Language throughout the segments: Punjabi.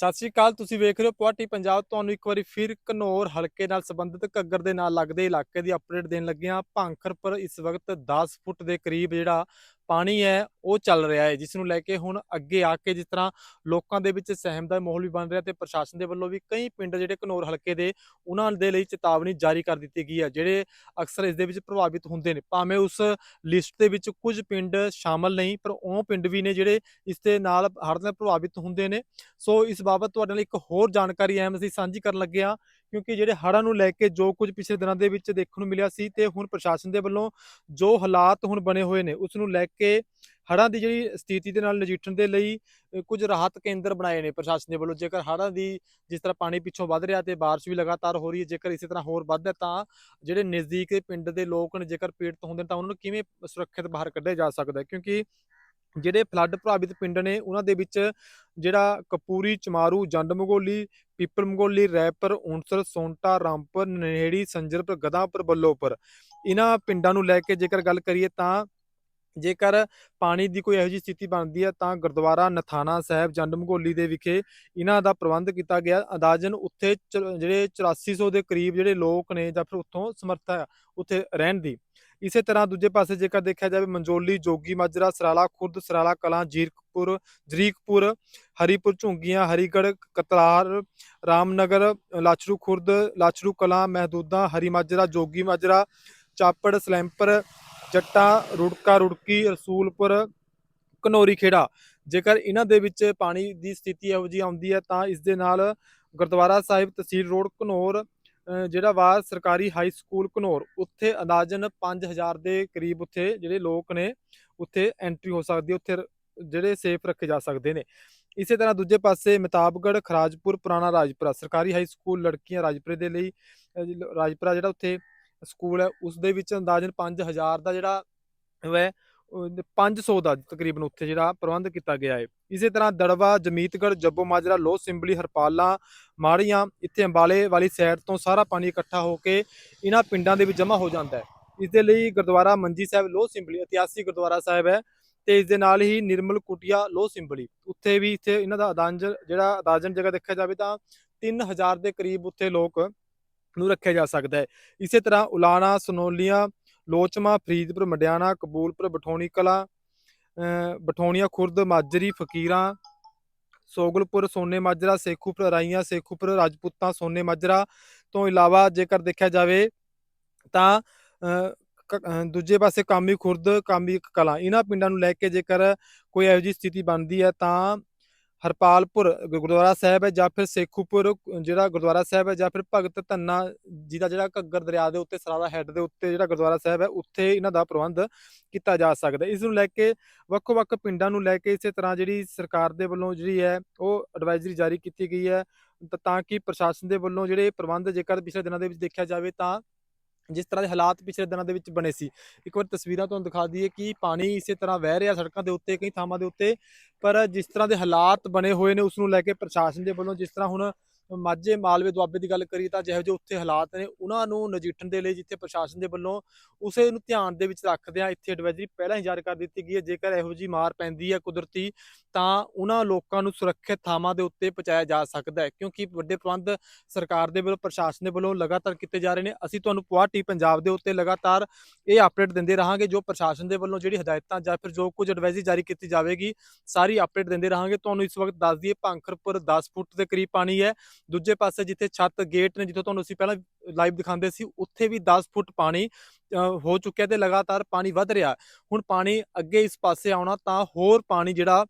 ਸਤਿ ਸ਼੍ਰੀ ਅਕਾਲ, ਤੁਸੀਂ ਵੇਖ ਰਹੇ ਹੋ ਪੁਆਟੀ ਪੰਜਾਬ। ਤੁਹਾਨੂੰ ਇੱਕ ਵਾਰੀ ਫਿਰ ਘਨੌਰ ਹਲਕੇ ਨਾਲ ਸੰਬੰਧਿਤ ਘੱਗਰ ਦੇ ਨਾਲ ਲੱਗਦੇ ਇਲਾਕੇ ਦੀ ਅਪਡੇਟ ਦੇਣ ਲੱਗੇ ਹਾਂ ਭਾਂਖਰ ਇਸ ਵਕਤ 10 ਫੁੱਟ ਦੇ ਕਰੀਬ ਜਿਹੜਾ ਪਾਣੀ ਹੈ, ਉਹ ਚੱਲ ਰਿਹਾ ਹੈ, ਜਿਸ ਨੂੰ ਲੈ ਕੇ ਹੁਣ ਅੱਗੇ ਆ ਕੇ ਜਿਸ ਤਰ੍ਹਾਂ ਲੋਕਾਂ ਦੇ ਵਿੱਚ ਸਹਿਮ ਦਾ ਮਾਹੌਲ ਵੀ ਬਣ ਰਿਹਾ ਤੇ ਪ੍ਰਸ਼ਾਸਨ ਦੇ ਵੱਲੋਂ ਵੀ ਕਈ ਪਿੰਡ ਜਿਹੜੇ ਘਨੌਰ ਹਲਕੇ ਦੇ, ਉਹਨਾਂ ਦੇ ਲਈ ਚੇਤਾਵਨੀ ਜਾਰੀ ਕਰ ਦਿੱਤੀ ਗਈ ਹੈ, ਜਿਹੜੇ ਅਕਸਰ ਇਸ ਦੇ ਵਿੱਚ ਪ੍ਰਭਾਵਿਤ ਹੁੰਦੇ ਨੇ। ਭਾਵੇਂ ਉਸ ਲਿਸਟ ਦੇ ਵਿੱਚ ਕੁਝ ਪਿੰਡ ਸ਼ਾਮਲ ਨਹੀਂ, ਪਰ ਉਹ ਪਿੰਡ ਵੀ ਨੇ ਜਿਹੜੇ ਇਸ ਦੇ ਨਾਲ ਹੜ੍ਹ ਨਾਲ ਪ੍ਰਭਾਵਿਤ ਹੁੰਦੇ ਨੇ। ਸੋ ਇਸ ਬਾਬਤ ਤੁਹਾਡੇ ਨਾਲ ਇੱਕ ਹੋਰ ਜਾਣਕਾਰੀ ਅਹਿਮ ਅਸੀਂ ਸਾਂਝੀ ਕਰਨ ਲੱਗੇ ਹਾਂ। ਕਿਉਂਕਿ ਜਿਹੜੇ ਹੜ੍ਹਾਂ ਨੂੰ ਲੈ ਕੇ ਜੋ ਕੁਝ ਪਿਛਲੇ ਦਿਨਾਂ ਦੇ ਵਿੱਚ ਦੇਖਣ ਨੂੰ ਮਿਲਿਆ ਸੀ ਤੇ ਹੁਣ ਪ੍ਰਸ਼ਾਸਨ ਦੇ ਵੱਲੋਂ ਜੋ ਹਾਲਾਤ ਹੁਣ ਬਣੇ ਹੋਏ ਨੇ ਉਸ ਨੂੰ ਲੈ ਕੇ ਹੜ੍ਹਾਂ ਦੀ ਜਿਹੜੀ ਸਥਿਤੀ ਦੇ ਨਾਲ ਨਜਿੱਠਣ ਦੇ ਲਈ ਅ, ਕੁਝ ਰਾਹਤ ਕੇਂਦਰ ਬਣਾਏ ਨੇ ਪ੍ਰਸ਼ਾਸਨ ਦੇ ਵੱਲੋਂ। ਜੇਕਰ ਹੜ੍ਹਾਂ ਦੀ ਜਿਸ ਤਰ੍ਹਾਂ ਪਾਣੀ ਪਿੱਛੋਂ ਵੱਧ ਰਿਹਾ ਤੇ ਬਾਰਿਸ਼ ਵੀ ਲਗਾਤਾਰ ਹੋ ਰਹੀ ਹੈ ਜੇਕਰ ਇਸੇ ਤਰ੍ਹਾਂ ਹੋਰ ਵੱਧਦਾ ਤਾਂ ਜਿਹੜੇ ਨਜ਼ਦੀਕ ਦੇ ਪਿੰਡ ਦੇ ਲੋਕ ਨੇ ਜੇਕਰ ਪੀੜਤ ਹੁੰਦੇ ਨੇ ਤਾਂ ਉਹਨਾਂ ਨੂੰ ਕਿਵੇਂ ਸੁਰੱਖਿਅਤ ਬਾਹਰ ਕੱਢਿਆ ਜਾ ਸਕਦਾ ਹੈ? ਕਿਉਂਕਿ ਜਿਹੜੇ ਫਲੱਡ ਪ੍ਰਭਾਵਿਤ ਪਿੰਡ ਨੇ ਉਹਨਾਂ ਦੇ ਵਿੱਚ ਜਿਹੜਾ ਕਪੂਰੀ ਚਮਾਰੂ ਜੰਡ ਮਗੋਲੀ ਪੀਪਲ ਮਗੋਲੀ ਰੈਪਰ ਉਂਸਰ ਸੋਂਟਾ ਰਾਮਪੁਰ ਨੇੜੀ ਸੰਜਰਪੁਰ ਗਦਾਪੁਰ ਬੱਲੋਪੁਰ ਇਹਨਾਂ ਪਿੰਡਾਂ ਨੂੰ ਲੈ ਕੇ ਜੇਕਰ ਗੱਲ ਕਰੀਏ ਤਾਂ ਜੇਕਰ ਪਾਣੀ ਦੀ ਕੋਈ ਇਹੋ ਜਿਹੀ ਸਥਿਤੀ ਬਣਦੀ ਹੈ ਤਾਂ ਗੁਰਦੁਆਰਾ ਨਥਾਣਾ ਸਾਹਿਬ ਜੰਡ ਮਗੋਲੀ ਦੇ ਵਿਖੇ ਇਹਨਾਂ ਦਾ ਪ੍ਰਬੰਧ ਕੀਤਾ ਗਿਆ ਅੰਦਾਜ਼ਨ ਉੱਥੇ ਚ- ਜਿਹੜੇ 8400 ਦੇ ਕਰੀਬ ਜਿਹੜੇ ਲੋਕ ਨੇ ਜਾਂ ਫਿਰ ਉੱਥੋਂ ਸਮਰੱਥ ਉੱਥੇ ਰਹਿਣ ਦੀ ਇਸੇ ਤਰ੍ਹਾਂ ਦੂਜੇ ਪਾਸੇ ਜੇਕਰ ਦੇਖਿਆ ਜਾਵੇ ਮੰਜੋਲੀ, ਜੋਗੀ, ਮਾਜਰਾ, ਸਰਾਲਾ, ਖੁਰਦ, ਸਰਾਲਾ, ਕਲਾਂ, ਜੀਰਕਪੁਰ, ਜਰੀਕਪੁਰ, ਹਰੀਪੁਰ, ਝੁੰਗੀਆਂ, ਹਰੀਗੜ੍ਹ, ਕਤਲਾਰ, ਰਾਮਨਗਰ ਲਾਚਰੂ ਖੁਰਦ ਲਾਚਰੂ ਕਲਾਂ, ਮਹਿਦੂਦਾ, ਹਰੀ ਮਾਜਰਾ, ਜੋਗੀ ਮਾਜਰਾ, ਚਾਪੜ, ਸਲੈਂਪਰ, ਜੱਟਾ, ਰੁੜਕਾ, ਰੁੜਕੀ, ਰਸੂਲਪੁਰ, ਘਨੌਰੀ ਖੇੜਾ। ਜੇਕਰ ਇਹਨਾਂ ਦੇ ਵਿੱਚ ਪਾਣੀ ਦੀ ਸਥਿਤੀ ਇਹੋ ਜਿਹੀ ਆਉਂਦੀ ਹੈ ਤਾਂ ਇਸ ਦੇ ਨਾਲ ਗੁਰਦੁਆਰਾ ਸਾਹਿਬ, ਤਹਿਸੀਲ ਰੋਡ, ਘਨੌਰ ਜਿਹੜਾ ਵਾ ਸਰਕਾਰੀ ਹਾਈ ਸਕੂਲ ਘਨੌਰ, ਉੱਥੇ ਅੰਦਾਜ਼ਨ 5000 ਦੇ ਕਰੀਬ ਉੱਥੇ ਜਿਹੜੇ ਲੋਕ ਨੇ, ਉੱਥੇ ਐਂਟਰੀ ਹੋ ਸਕਦੀ ਹੈ, ਉੱਥੇ ਜਿਹੜੇ ਸੇਫ ਰੱਖੇ ਜਾ ਸਕਦੇ ਨੇ। ਇਸੇ ਤਰ੍ਹਾਂ ਦੂਜੇ ਪਾਸੇ ਮਤਾਬਗੜ ਖਰਾਜਪੁਰ, ਪੁਰਾਣਾ ਰਾਜਪੁਰਾ। ਸਰਕਾਰੀ ਹਾਈ ਸਕੂਲ ਲੜਕੀਆਂ ਰਾਜਪੁਰੇ ਦੇ ਲਈ ਰਾਜਪੁਰਾ ਜਿਹੜਾ ਉੱਥੇ ਸਕੂਲ ਹੈ ਉਸ ਦੇ ਵਿੱਚ ਅੰਦਾਜ਼ਨ 5000 ਦਾ ਜਿਹੜਾ ਹੈ 500 ਦਾ ਤਕਰੀਬਨ ਉੱਥੇ ਜਿਹੜਾ ਪ੍ਰਬੰਧ ਕੀਤਾ ਗਿਆ ਹੈ। ਇਸੇ ਤਰ੍ਹਾਂ ਦੜਵਾ ਜਮੀਤਗੜ ਜੱਬੋ ਮਾਜਰਾ, ਲੋਹ ਸਿੰਬਲੀ, ਹਰਪਾਲਾਂ, ਮਾੜੀਆਂ, ਇੱਥੇ ਅੰਬਾਲੇ ਵਾਲੀ ਸਾਈਡ ਤੋਂ ਸਾਰਾ ਪਾਣੀ ਇਕੱਠਾ ਹੋ ਕੇ ਇਹਨਾਂ ਪਿੰਡਾਂ ਦੇ ਵਿੱਚ ਜਮ੍ਹਾਂ ਹੋ ਜਾਂਦਾ ਹੈ। ਇਸ ਦੇ ਲਈ ਗੁਰਦੁਆਰਾ ਮੰਜੀ ਸਾਹਿਬ, ਲੋਹ ਸਿੰਬਲੀ, ਇਤਿਹਾਸਿਕ ਗੁਰਦੁਆਰਾ ਸਾਹਿਬ ਹੈ ਤੇ ਇਸ ਦੇ ਨਾਲ ਹੀ ਨਿਰਮਲ ਕੁਟੀਆ ਲੋ ਸਿੰਬਲੀ। ਉੱਥੇ ਵੀ ਇੱਥੇ ਇਹਨਾਂ ਦਾ ਅਦਾਂਜ, ਜਿਹੜਾ ਅਦਾਜਨ ਜਗ੍ਹਾ ਦੇਖਿਆ ਜਾਵੇ ਤਾਂ 3000 ਦੇ ਕਰੀਬ ਉੱਥੇ ਲੋਕ ਨੂੰ ਰੱਖਿਆ ਜਾ ਸਕਦਾ ਹੈ। ਇਸੇ ਤਰ੍ਹਾਂ ਉਲਾਣਾ, ਸਨੋਲੀਆਂ ਲੋਚਮਾ, ਫਰੀਦਪੁਰ, ਮਡਿਆਣਾ, ਕਬੂਲਪੁਰ, ਬਠੋਣੀ ਕਲਾ, ਅਹ, ਬਠੋਣੀਆਂ, ਖੁਰਦ, ਮਾਜਰੀ, ਫਕੀਰਾਂ, ਸੋਗਲਪੁਰ, ਸੋਨੇ ਮਾਜਰਾ, ਸੇਖੂਪੁਰ, ਰਾਈਆਂ, ਸੇਖੂਪੁਰ, ਰਾਜਪੂਤਾਂ, ਸੋਨੇ ਮਾਜਰਾ ਤੋਂ ਇਲਾਵਾ ਜੇਕਰ ਦੇਖਿਆ ਜਾਵੇ ਤਾਂ ਦੂਜੇ ਪਾਸੇ ਕਾਮੀ ਖੁਰਦ, ਕਾਮੀ ਕਲਾ ਇਹਨਾਂ ਪਿੰਡਾਂ ਨੂੰ ਲੈ ਕੇ ਜੇਕਰ ਕੋਈ ਇਹੋ ਜਿਹੀ ਸਥਿਤੀ ਬਣਦੀ ਹੈ ਤਾਂ ਹਰਪਾਲਪੁਰ ਗੁਰਦੁਆਰਾ ਸਾਹਿਬ ਹੈ ਜਾਂ ਫਿਰ ਸੇਖੂਪੁਰ, ਜਿਹੜਾ ਗੁਰਦੁਆਰਾ ਸਾਹਿਬ ਹੈ ਜਾਂ ਫਿਰ ਭਗਤ ਧੰਨਾ ਜੀ ਦਾ ਜਿਹੜਾ ਘੱਗਰ ਦਰਿਆ ਦੇ ਉੱਤੇ ਸਰਾਰਾ ਹੈੱਡ ਦੇ ਉੱਤੇ ਜਿਹੜਾ ਗੁਰਦੁਆਰਾ ਸਾਹਿਬ ਹੈ, ਉੱਥੇ ਇਹਨਾਂ ਦਾ ਪ੍ਰਬੰਧ ਕੀਤਾ ਜਾ ਸਕਦਾ ਇਸ ਨੂੰ ਲੈ ਕੇ ਵੱਖ-ਵੱਖ ਪਿੰਡਾਂ ਨੂੰ ਲੈ ਕੇ ਇਸੇ ਤਰ੍ਹਾਂ ਜਿਹੜੀ ਸਰਕਾਰ ਦੇ ਵੱਲੋਂ ਜਿਹੜੀ ਹੈ, ਉਹ ਐਡਵਾਈਜ਼ਰੀ ਜਾਰੀ ਕੀਤੀ ਗਈ ਹੈ ਤਾਂ ਕਿ ਪ੍ਰਸ਼ਾਸਨ ਦੇ ਵੱਲੋਂ ਜਿਹੜੇ ਪ੍ਰਬੰਧ ਜੇਕਰ ਪਿਛਲੇ ਦਿਨਾਂ ਦੇ ਵਿੱਚ ਦੇਖਿਆ ਜਾਵੇ ਤਾਂ ਜਿਸ ਤਰ੍ਹਾਂ ਦੇ ਹਾਲਾਤ ਪਿਛਲੇ ਦਿਨਾਂ ਦੇ ਵਿੱਚ ਬਣੇ ਸੀ। ਇੱਕ ਵਾਰ ਤਸਵੀਰਾਂ ਤੁਹਾਨੂੰ ਦਿਖਾ ਦਈਏ ਕਿ ਪਾਣੀ ਇਸੇ ਤਰ੍ਹਾਂ ਵਹਿ ਰਿਹਾ ਸੜਕਾਂ ਦੇ ਉੱਤੇ, ਕਈ ਥਾਵਾਂ ਦੇ ਉੱਤੇ, ਪਰ ਜਿਸ ਤਰ੍ਹਾਂ ਦੇ ਹਾਲਾਤ ਬਣੇ ਹੋਏ ਨੇ ਉਸ ਨੂੰ ਲੈ ਕੇ ਪ੍ਰਸ਼ਾਸਨ ਦੇ ਵੱਲੋਂ ਜਿਸ ਤਰ੍ਹਾਂ ਹੁਣ ਮਾਝੇ ਮਾਲਵੇ ਦੁਆਬੇ ਦੀ ਗੱਲ ਕਰੀ ਤਾਂ ਜਿਹੋ ਜਿਹੇ ਉੱਥੇ ਹਾਲਾਤ ਨੇ, ਉਹਨਾਂ ਨੂੰ ਨਜਿੱਠਣ ਦੇ ਲਈ ਜਿੱਥੇ ਪ੍ਰਸ਼ਾਸਨ ਦੇ ਵੱਲੋਂ ਉਸੇ ਨੂੰ ਧਿਆਨ ਦੇ ਵਿੱਚ ਰੱਖਦਿਆਂ ਇੱਥੇ ਐਡਵਾਈਜ਼ਰੀ ਪਹਿਲਾਂ ਹੀ ਜਾਰੀ ਕਰ ਦਿੱਤੀ ਗਈ ਹੈ। ਜੇਕਰ ਇਹੋ ਜਿਹੀ ਮਾਰ ਪੈਂਦੀ ਹੈ ਕੁਦਰਤੀ, ਤਾਂ ਉਹਨਾਂ ਲੋਕਾਂ ਨੂੰ ਸੁਰੱਖਿਅਤ ਥਾਵਾਂ ਦੇ ਉੱਤੇ ਪਹੁੰਚਾਇਆ ਜਾ ਸਕਦਾ ਹੈ, ਕਿਉਂਕਿ ਵੱਡੇ ਪ੍ਰਬੰਧ ਸਰਕਾਰ ਦੇ ਵੱਲੋਂ, ਪ੍ਰਸ਼ਾਸਨ ਦੇ ਵੱਲੋਂ ਲਗਾਤਾਰ ਕੀਤੇ ਜਾ ਰਹੇ ਨੇ। ਅਸੀਂ ਤੁਹਾਨੂੰ ਪੁਆਟੀ ਪੰਜਾਬ ਦੇ ਉੱਤੇ ਲਗਾਤਾਰ ਇਹ ਅਪਡੇਟ ਦਿੰਦੇ ਰਹਾਂਗੇ, ਜੋ ਪ੍ਰਸ਼ਾਸਨ ਦੇ ਵੱਲੋਂ ਜਿਹੜੀ ਹਦਾਇਤਾਂ ਜਾਂ ਫਿਰ ਜੋ ਕੁਝ ਐਡਵਾਈਜ਼ਰੀ ਜਾਰੀ ਕੀਤੀ ਜਾਵੇਗੀ, ਸਾਰੀ ਅਪਡੇਟ ਦਿੰਦੇ ਰਹਾਂਗੇ। ਤੁਹਾਨੂੰ ਇਸ ਵਕਤ ਦੱਸ ਦਈਏ, ਭਾਂਖਰਪੁਰ 10 ਫੁੱਟ ਦੇ ਕਰੀਬ ਪਾਣੀ ਹੈ। ਦੂਜੇ ਪਾਸੇ ਜਿੱਥੇ ਛੱਤ ਗੇਟ ਨੇ ਜਿੱਥੋਂ ਤੁਹਾਨੂੰ ਅਸੀਂ ਪਹਿਲਾਂ ਲਾਈਵ ਦਿਖਾਉਂਦੇ ਸੀ ਉੱਥੇ ਵੀ 10 ਫੁੱਟ ਪਾਣੀ ਅ, ਹੋ ਚੁੱਕਿਆ ਤੇ ਲਗਾਤਾਰ ਪਾਣੀ ਵੱਧ ਰਿਹਾ। ਹੁਣ ਪਾਣੀ ਅੱਗੇ ਇਸ ਪਾਸੇ ਆਉਣਾ ਤਾਂ ਹੋਰ ਪਾਣੀ ਜਿਹੜਾ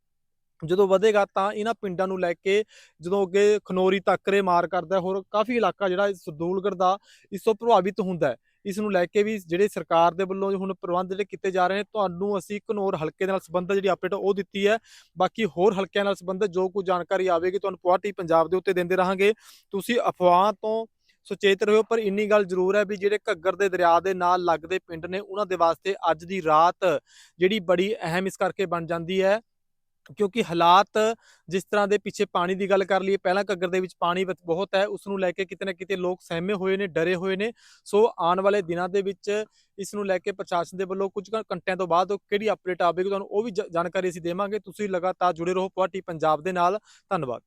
ਜਦੋਂ ਵਧੇਗਾ ਤਾਂ ਇਹਨਾਂ ਪਿੰਡਾਂ ਨੂੰ ਲੈ ਕੇ ਜਦੋਂ ਅੱਗੇ ਖਨੋਰੀ ਤੱਕਰੇ ਮਾਰ ਕਰਦਾ ਹੋਰ ਕਾਫੀ ਇਲਾਕਾ ਜਿਹੜਾ ਸਰਦੂਲਗੜ੍ਹ ਦਾ ਇਸ ਤੋਂ ਪ੍ਰਭਾਵਿਤ ਹੁੰਦਾ ਹੈ। ਇਸ ਨੂੰ ਲੈ ਕੇ ਵੀ ਜਿਹੜੇ ਸਰਕਾਰ ਦੇ ਵੱਲੋਂ ਹੁਣ ਪ੍ਰਬੰਧ ਜਿਹੜੇ ਕੀਤੇ ਜਾ ਰਹੇ ਨੇ, ਤੁਹਾਨੂੰ ਅਸੀਂ ਘਨੌਰ ਹਲਕੇ ਦੇ ਨਾਲ ਸੰਬੰਧਿਤ ਜਿਹੜੀ ਅਪਡੇਟ ਉਹ ਦਿੱਤੀ ਹੈ। ਬਾਕੀ ਹੋਰ ਹਲਕਿਆਂ ਨਾਲ ਸੰਬੰਧਿਤ ਜੋ ਕੁਝ ਜਾਣਕਾਰੀ ਆਵੇਗੀ, ਤੁਹਾਨੂੰ ਪੁਆਟੀ ਪੰਜਾਬ ਦੇ ਉੱਤੇ ਦਿੰਦੇ ਰਹਾਂਗੇ। ਤੁਸੀਂ ਅਫਵਾਹ ਤੋਂ ਸੁਚੇਤ ਰਹੋ, ਪਰ ਇੰਨੀ ਗੱਲ ਜ਼ਰੂਰ ਹੈ ਵੀ ਜਿਹੜੇ ਘੱਗਰ ਦੇ ਦਰਿਆ ਦੇ ਨਾਲ ਲੱਗਦੇ ਪਿੰਡ ਨੇ, ਉਹਨਾਂ ਦੇ ਵਾਸਤੇ ਅੱਜ ਦੀ ਰਾਤ ਜਿਹੜੀ ਬੜੀ ਅਹਿਮ ਇਸ ਕਰਕੇ ਬਣ ਜਾਂਦੀ ਹੈ। ਕਿਉਂਕਿ ਹਾਲਾਤ ਜਿਸ ਤਰ੍ਹਾਂ ਦੇ ਪਿੱਛੇ ਪਾਣੀ ਦੀ ਗੱਲ ਕਰ ਲਈਏ, ਪਹਿਲਾਂ ਘੱਗਰ ਦੇ ਵਿੱਚ ਪਾਣੀ ਬਹੁਤ- ਹੈ ਉਸ ਨੂੰ ਲੈ ਕੇ ਕਿਤੇ ਨਾ ਕਿਤੇ ਲੋਕ ਸਹਿਮੇ ਹੋਏ ਨੇ, ਡਰੇ ਹੋਏ ਨੇ। ਸੋ ਆਉਣ ਵਾਲੇ ਦਿਨਾਂ ਦੇ ਵਿੱਚ ਇਸ ਨੂੰ ਲੈ ਕੇ ਪ੍ਰਸ਼ਾਸਨ ਦੇ ਵੱਲੋਂ ਕੁਝ ਘੰ- ਘੰਟਿਆਂ ਤੋਂ ਬਾਅਦ ਕਿਹੜੀ ਅਪਡੇਟ ਆਵੇਗੀ, ਤੁਹਾਨੂੰ ਉਹ ਵੀ ਜਾਣਕਾਰੀ ਅਸੀਂ ਦੇਵਾਂਗੇ। ਤੁਸੀਂ ਲਗਾਤਾਰ ਜੁੜੇ ਰਹੋ ਪੁਆਟੀ ਪੰਜਾਬ ਦੇ ਨਾਲ। ਧੰਨਵਾਦ।